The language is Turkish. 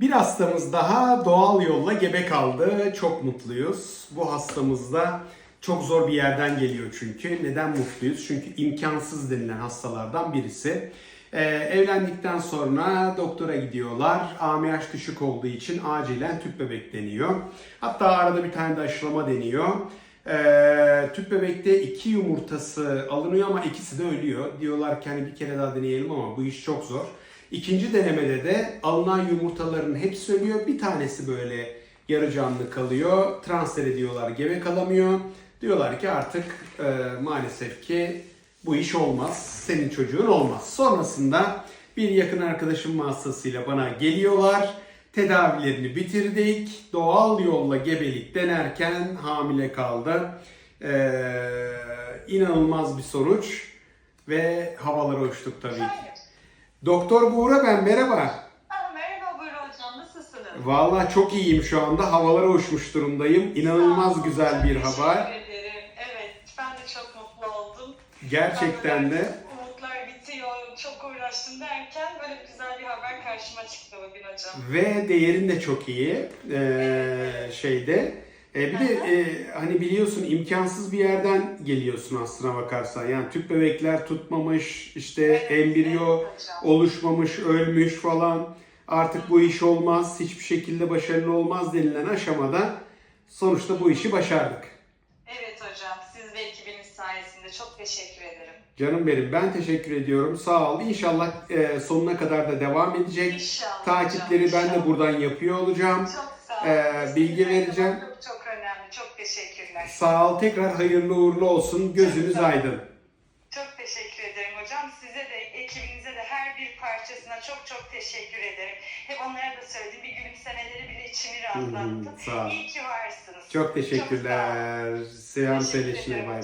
Bir hastamız daha doğal yolla gebe kaldı. Çok mutluyuz. Bu hastamız da çok zor bir yerden geliyor çünkü. Neden mutluyuz? Çünkü imkansız denilen hastalardan birisi. Ee, evlendikten sonra doktora gidiyorlar. AMH düşük olduğu için acilen tüp bebek deniyor. Hatta arada bir tane de aşılama deniyor. Ee, tüp bebekte iki yumurtası alınıyor ama ikisi de ölüyor. Diyorlar ki hani bir kere daha deneyelim ama bu iş çok zor. İkinci denemede de alınan yumurtaların hepsi ölüyor. Bir tanesi böyle yarı canlı kalıyor. Transfer ediyorlar, gebe kalamıyor. Diyorlar ki artık e, maalesef ki bu iş olmaz. Senin çocuğun olmaz. Sonrasında bir yakın arkadaşım vasıtasıyla bana geliyorlar. Tedavilerini bitirdik. Doğal yolla gebelik denerken hamile kaldı. Ee, inanılmaz bir sonuç ve havalara uçtuk tabii ki. Doktor Buğra ben merhaba. Aa, merhaba Buyur Hocam, nasılsınız? Vallahi çok iyiyim şu anda. Havalara uçmuş durumdayım. İnanılmaz olun, güzel bir haber. Teşekkür ederim. Evet, ben de çok mutlu oldum. Gerçekten de. Umutlar bitiyor, çok uğraştım derken böyle güzel bir haber karşıma çıktı bugün hocam. Ve değerin de çok iyi. Ee, şeyde. E, bir de e, hani biliyorsun imkansız bir yerden geliyorsun aslına bakarsan. Yani tüp bebekler tutmamış, işte Evet, embriyo evet oluşmamış, ölmüş falan. Artık bu iş olmaz, hiçbir şekilde başarılı olmaz denilen aşamada sonuçta bu işi başardık. Evet hocam, siz ve ekibiniz sayesinde çok teşekkür ederim. Canım benim ben teşekkür ediyorum. Sağ ol. İnşallah e, sonuna kadar da devam edecek. İnşallah Takipleri hocam, ben de inşallah. buradan yapıyor olacağım. Çok olun. bilgi vereceğim. Çok, çok önemli, çok teşekkürler. Sağ ol. Tekrar hayırlı uğurlu olsun. Gözünüz Çok aydın. Çok teşekkür ederim hocam. Size de, ekibinize de her bir parçasına çok çok teşekkür ederim. Hep onlara da söyledim. Bir gülümsemeleri bile içimi rahatlattı. Hı hı, sağ ol. İyi ki varsınız. Çok teşekkürler. Selam Teşekkür söyleşine bay.